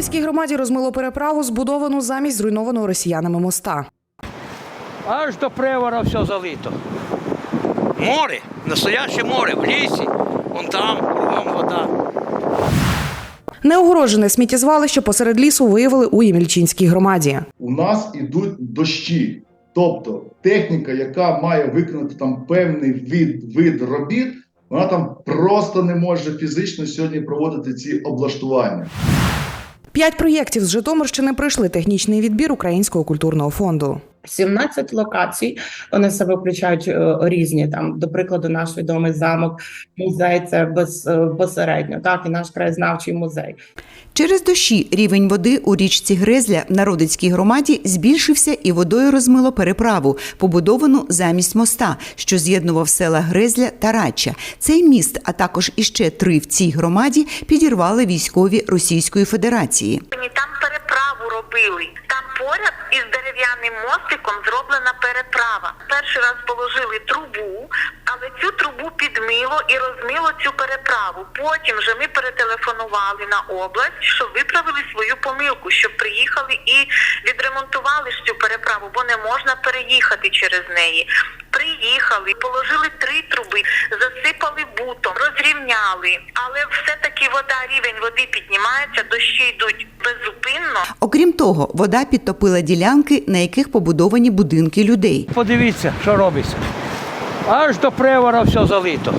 Народицькій громаді розмило переправу, збудовану замість зруйнованого росіянами моста. Аж до привора все залито. Море, настояще море, в лісі. Вон там, кругом вода. Неогороджене сміттєзвалище посеред лісу виявили у Ємільчинській громаді. у нас ідуть дощі. Тобто техніка, яка має виконати там певний вид, вид робіт, вона там просто не може фізично сьогодні проводити ці облаштування. П'ять проєктів з Житомирщини пройшли технічний відбір Українського культурного фонду. 17 локацій. Вони себе включають е, різні там, до прикладу, наш відомий замок, музей це без, е, безпосередньо, так і наш краєзнавчий музей. Через дощі рівень води у річці Грезля в Народицькій громаді збільшився і водою розмило переправу, побудовану замість моста, що з'єднував села Грезля та Рача. Цей міст, а також іще три в цій громаді, підірвали військові Російської Федерації. Там переправу робили. Там поряд із дерев'яним мостиком зроблена переправа. Перший раз положили трубу, але цю трубу підмило і розмило цю переправу. Потім вже ми перетелефонували на область, щоб виправили свою помилку, щоб приїхали і відремонтували ж цю переправу, бо не можна переїхати через неї. Приїхали, положили три труби, засипали бутом, розрівняли, але все-таки вода, рівень води піднімається, дощі йдуть беззупинно. Окрім того, вода підтопила ділянки, на яких побудовані будинки людей. Подивіться, що робиться. Аж до привора все залито.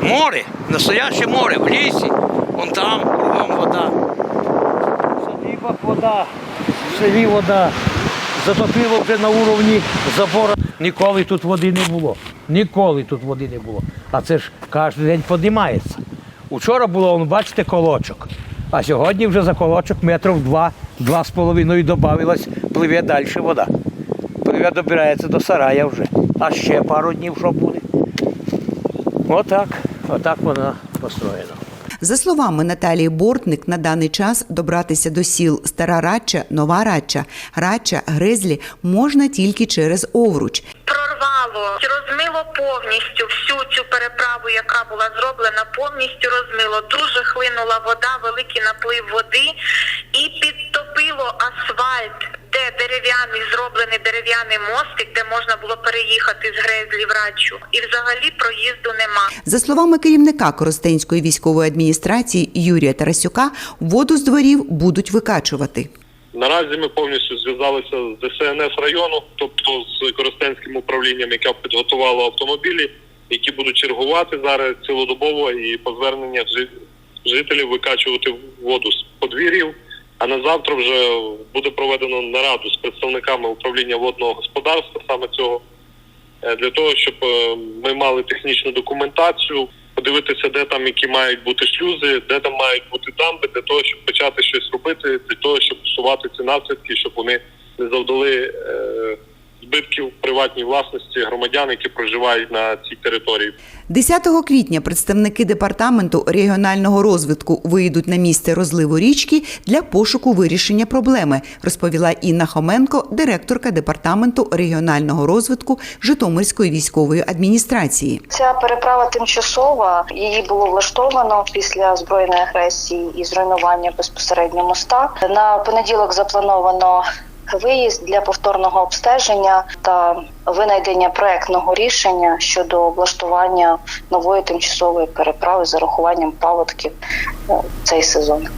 Море, настояще море, в лісі. Вон там, кругом вода. В вода, в селі вода. Затопило вже на уровні забору. Ніколи тут води не було. Ніколи тут води не було. А це ж кожен день піднімається. Учора було, вон, бачите, колочок. А сьогодні вже за колочок метрів два, два з половиною додавилось, пливе далі вода. Пливе добирається до сарая вже. А ще пару днів що буде. Отак, отак вона построєна. За словами Наталії Бортник, на даний час добратися до сіл Стара Радча, Нова Радча, Радча, Грезлі можна тільки через Овруч. Прорвало, розмило повністю всю цю переправу, яка була зроблена, повністю розмило. Дуже хлинула вода, великий наплив води і підтопило асфальт, де дерев'яний зроблений дерев'яний мостик, де можна було переїхати з Грезлі в Рачу. І взагалі проїзду нема. За словами керівника Коростенської військової адміністрації Юрія Тарасюка, воду з дворів будуть викачувати. Наразі ми повністю зв'язалися з ДСНС району, тобто з Коростенським управлінням, яке підготувало автомобілі, які будуть чергувати зараз цілодобово і по зверненнях жителів викачувати воду з подвір'їв. А на завтра вже буде проведено нараду з представниками управління водного господарства саме цього е, для того, щоб е, ми мали технічну документацію, подивитися, де там які мають бути шлюзи, де там мають бути дамби, для того, щоб почати щось робити, для того, щоб усувати ці наслідки, щоб вони не завдали е, збитків приватній власності громадян, які проживають на цій території. 10 квітня представники департаменту регіонального розвитку виїдуть на місце розливу річки для пошуку вирішення проблеми, розповіла Інна Хоменко, директорка департаменту регіонального розвитку Житомирської військової адміністрації. Ця переправа тимчасова. Її було влаштовано після збройної агресії і зруйнування безпосередньо моста. На понеділок заплановано виїзд для повторного обстеження та винайдення проектного рішення щодо облаштування нової тимчасової переправи з урахуванням паводків е, цей сезон.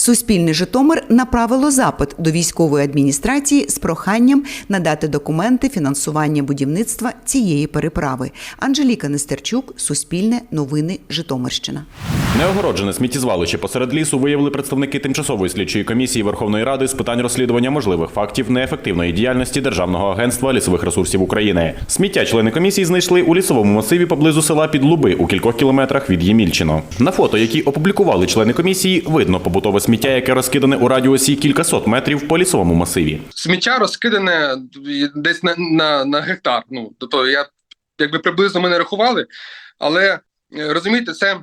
Суспільне Житомир направило запит до військової адміністрації з проханням надати документи фінансування будівництва цієї переправи. Анжеліка Нестерчук, Суспільне, Новини, Житомирщина. Неогороджене сміттєзвалище посеред лісу виявили представники тимчасової слідчої комісії Верховної Ради з питань розслідування можливих фактів неефективної діяльності Державного агентства лісових ресурсів України. Сміття члени комісії знайшли у лісовому масиві поблизу села Підлуби у кількох кілометрах від Ємільчино. На фото, які опублікували члени комісії, видно побутове сміття, яке розкидане у радіусі кількасот метрів по лісовому масиві. сміття розкидане десь на, на, на гектар. Ну тобто, я якби приблизно ми не рахували, але е, розумієте, це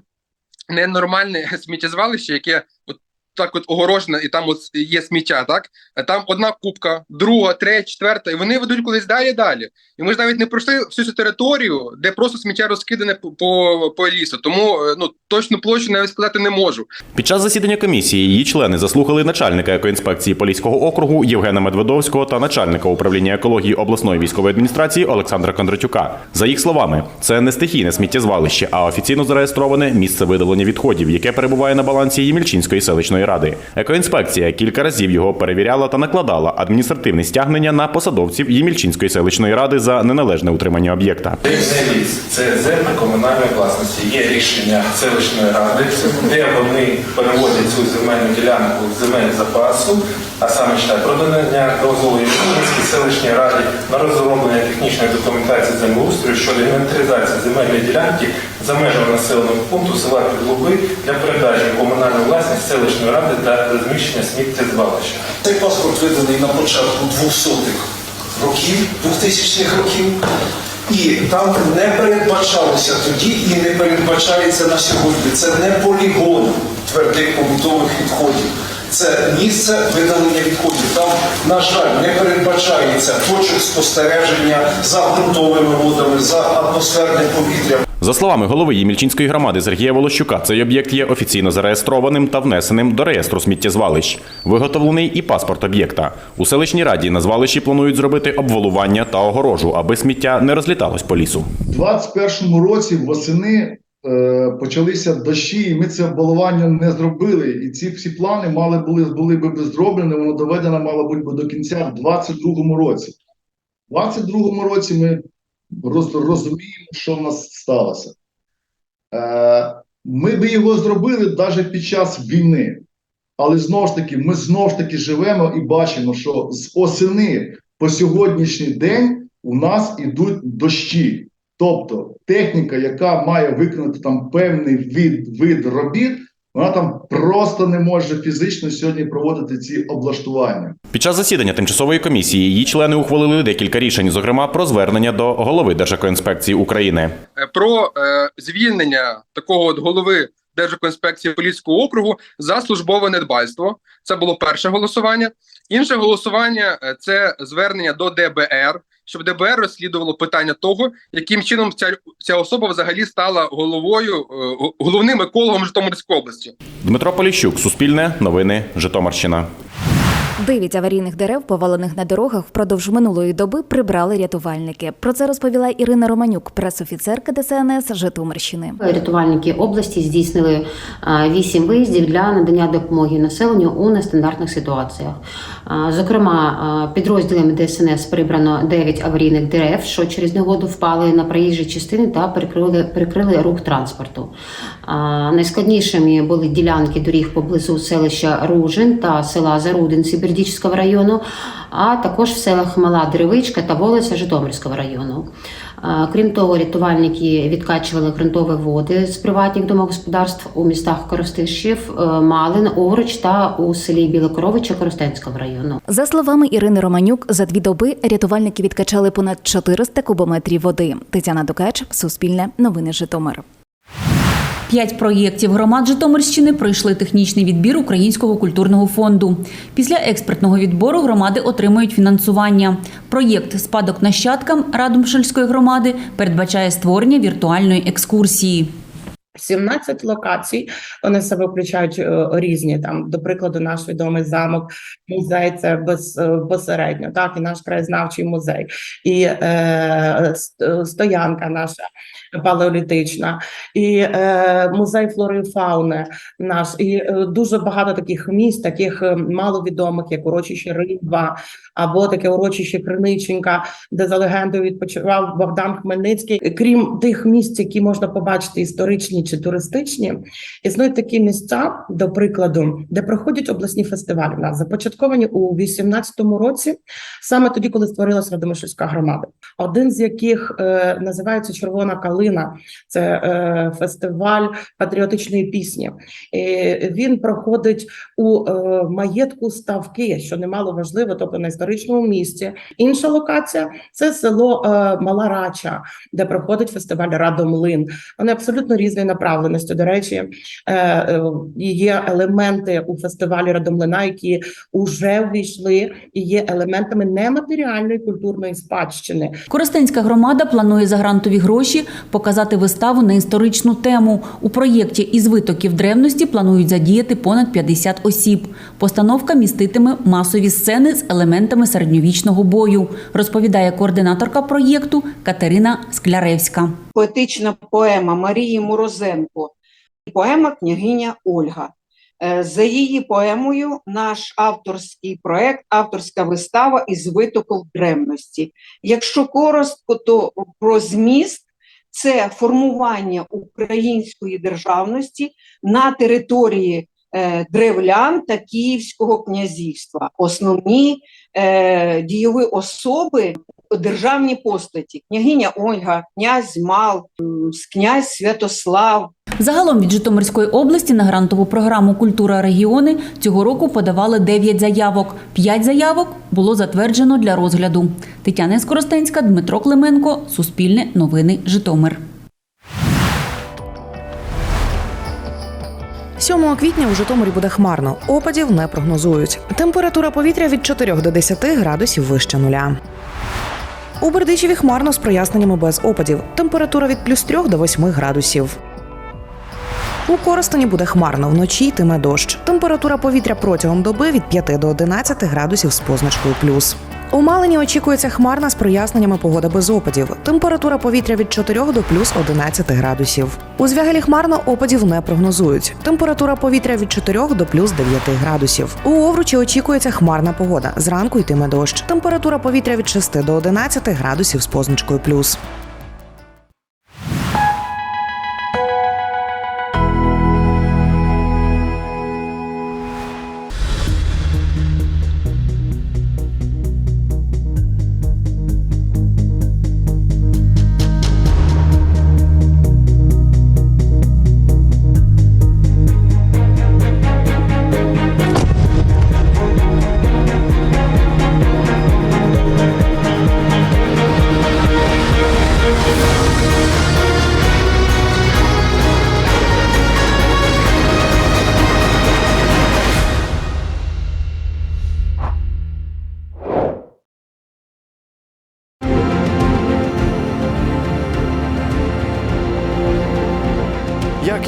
ненормальне сміттєзвалище, яке от так от огорожена, і там от є сміття, так? Там одна кубка, друга, третя, четверта, і вони ведуть кудись далі далі. І ми ж навіть не пройшли всю цю територію, де просто сміття розкидане по, по, по лісу. Тому е, ну точну площу навіть сказати не можу. Під час засідання комісії її члени заслухали начальника екоінспекції Поліського округу Євгена Медведовського та начальника управління екології обласної військової адміністрації Олександра Кондратюка. За їх словами, це не стихійне сміттєзвалище, а офіційно зареєстроване місце видалення відходів, яке перебуває на балансі Ємільчинської селищної ради. Екоінспекція кілька разів його перевіряла та накладала адміністративне стягнення на посадовців Ємільчинської селищної ради за неналежне утримання об'єкта. Це земля комунальної власності. Є рішення селищної ради, де вони переводять цю земельну ділянку в земель запасу, а саме читає про надання дозволу Європейській селищній раді на розроблення технічної документації землеустрою щодо інвентаризації земельної ділянки за межами населеного пункту села Підлуби для передачі в комунальну власність селищної ради та розміщення сміттєзвалища. Цей паспорт виданий на початку 200-х років, 2000-х років, і там не передбачалося тоді і не передбачається на сьогодні. Це не полігон твердих побутових відходів. Це місце видалення відходів. Там, на жаль, не передбачається точок спостереження за ґрунтовими водами, за атмосферним повітрям. За словами голови Ємільчинської громади Сергія Волощука, цей об'єкт є офіційно зареєстрованим та внесеним до реєстру сміттєзвалищ. Виготовлений і паспорт об'єкта. У селищній раді на звалищі планують зробити обвалування та огорожу, аби сміття не розліталось по лісу. У 21-му році восени е, почалися дощі, і ми це обвалування не зробили. І ці всі плани мали були, були би зроблені, воно доведено мало бути до кінця в 22-му році. У 22-му році ми роз, розуміємо, що в нас сталося. Е, ми би його зробили навіть під час війни. Але знову ж таки, ми знову ж таки живемо і бачимо, що з осени по сьогоднішній день у нас ідуть дощі. Тобто техніка, яка має виконати там певний від, вид робіт, вона там просто не може фізично сьогодні проводити ці облаштування. Під час засідання тимчасової комісії її члени ухвалили декілька рішень, зокрема про звернення до голови Держекоінспекції України. Е, Про е, звільнення такого от голови Держекоінспекції Поліського округу за службове недбальство. Це було перше голосування. Інше голосування е, це звернення до ДБР, щоб ДБР розслідувало питання того, яким чином ця, ця особа взагалі стала головою, е, головним екологом Житомирської області. Дмитро Поліщук, Суспільне, новини, Житомирщина. Дев'ять аварійних дерев, повалених на дорогах, впродовж минулої доби прибрали рятувальники. Про це розповіла Ірина Романюк, пресофіцерка ДСНС Житомирщини. Рятувальники області здійснили вісім виїздів для надання допомоги населенню у нестандартних ситуаціях. Зокрема, підрозділами ДСНС прибрано 9 аварійних дерев, що через негоду впали на проїжджі частини та перекрили, перекрили рух транспорту. Найскладнішими були ділянки доріг поблизу селища Ружин та села Зарудинці Бердічського району, а також в селах Мала Деревичка та Волиця Житомирського району. Крім того, рятувальники відкачували ґрунтові води з приватних домогосподарств у містах Коростишів, е, Малин, Овруч та у селі Білокоровича Коростенського району. За словами Ірини Романюк, за дві доби рятувальники відкачали понад 400 кубометрів води. Тетяна Дукач, Суспільне, Новини Житомир. П'ять проєктів громад Житомирщини пройшли технічний відбір Українського культурного фонду. Після експертного відбору громади отримують фінансування. Проєкт Спадок нащадкам Радомшельської громади передбачає створення віртуальної екскурсії. 17 локацій. Вони себе включають е, різні там, до прикладу, наш відомий замок, музей це без, е, безпосередньо, так і наш краєзнавчий музей, і е, е, стоянка наша палеолітична, і е, музей флори і фауни наш, і е, дуже багато таких місць, таких е, маловідомих, як урочище Риба, або таке урочище Криниченка, де за легендою відпочивав Богдан Хмельницький. Крім тих місць, які можна побачити історичні чи туристичні, існують такі місця, до прикладу, де проходять обласні фестивалі. Нас започатковані у 18-му році, саме тоді, коли створилася Радомишльська громада. Один з яких е, називається Червона калина. Це е, фестиваль патріотичної пісні. Він проходить у е, маєтку Ставки, що немало важливо, тобто на історичному місці. Інша локація це село е, Мала Рача, де проходить фестиваль Радомлин. Вони абсолютно різні на направленості. До речі, є елементи у фестивалі Радомлина, які вже ввійшли і є елементами нематеріальної культурної спадщини. Коростенська громада планує за грантові гроші показати виставу на історичну тему. У проєкті із витоків древності планують задіяти понад 50 осіб. Постановка міститиме масові сцени з елементами середньовічного бою, розповідає координаторка проєкту Катерина Скляревська. поетична поема Марії Морозенко, поема Княгиня Ольга. Е, За її поемою наш авторський проект, авторська вистава із витоків древності. Якщо коротко, то про зміст це формування української державності на території е, древлян та Київського князівства. Основні е, дійові особи державні постаті: княгиня Ольга, князь Мал, князь Святослав, Загалом від Житомирської області на грантову програму Культура регіони цього року подавали 9 заявок. 5 заявок було затверджено для розгляду. Тетяна Скоростенська, Дмитро Клименко, Суспільне новини Житомир. 7 квітня у Житомирі буде хмарно. Опадів не прогнозують. Температура повітря від 4 до 10 градусів вище нуля. У Бердичеві хмарно з проясненнями без опадів. Температура від плюс 3 до 8 градусів. У Коростені буде хмарно, вночі йтиме дощ. Температура повітря протягом доби від 5 до 11 градусів з позначкою плюс. У Малині очікується хмарна з проясненнями погода без опадів. Температура повітря від 4 до плюс 11 градусів. У Звягелі хмарно опадів не прогнозують. Температура повітря від 4 до плюс 9 градусів. У Овручі очікується хмарна погода. Зранку йтиме дощ. Температура повітря від 6 до 11 градусів з позначкою плюс.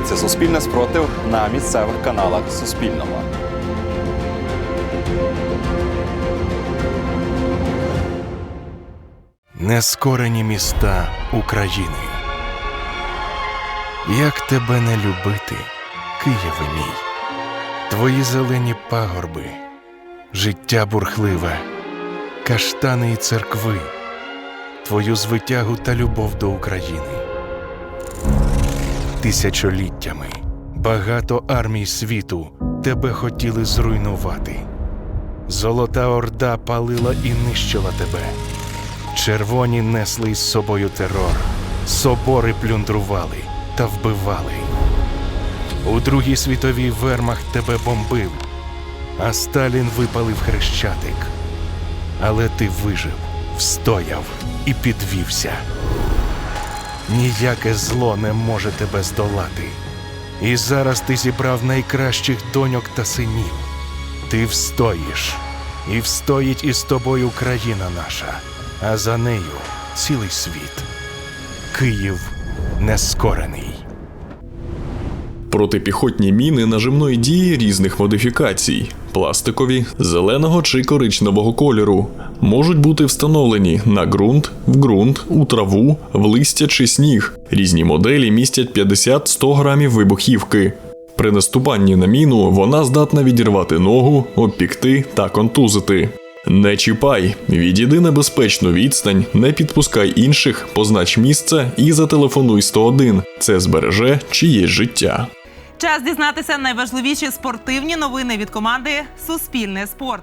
Дивіться Суспільне спротив на місцевих каналах Суспільного. Нескорені міста України. Як тебе не любити, Києве мій, твої зелені пагорби, життя бурхливе, каштани і церкви, твою звитягу та любов до України. Тисячоліттями багато армій світу тебе хотіли зруйнувати. Золота орда палила і нищила тебе. Червоні несли із собою терор, собори плюндрували та вбивали. У Другій світовій вермахт тебе бомбив, а Сталін випалив хрещатик. Але ти вижив, встояв і підвівся. Ніяке зло не може тебе здолати. І зараз ти зібрав найкращих доньок та синів. Ти встоїш, і встоїть із тобою країна наша, а за нею цілий світ. Київ нескорений. Протипіхотні міни нажимної дії різних модифікацій пластикові, зеленого чи коричневого кольору, можуть бути встановлені на ґрунт, в ґрунт, у траву, в листя чи сніг. Різні моделі містять 50-100 грамів вибухівки. При наступанні на міну вона здатна відірвати ногу, обпікти та контузити. Не чіпай, відійди на безпечну відстань, не підпускай інших, познач місце і зателефонуй 101. Це збереже чиєсь життя. Час дізнатися найважливіші спортивні новини від команди Суспільне спорт.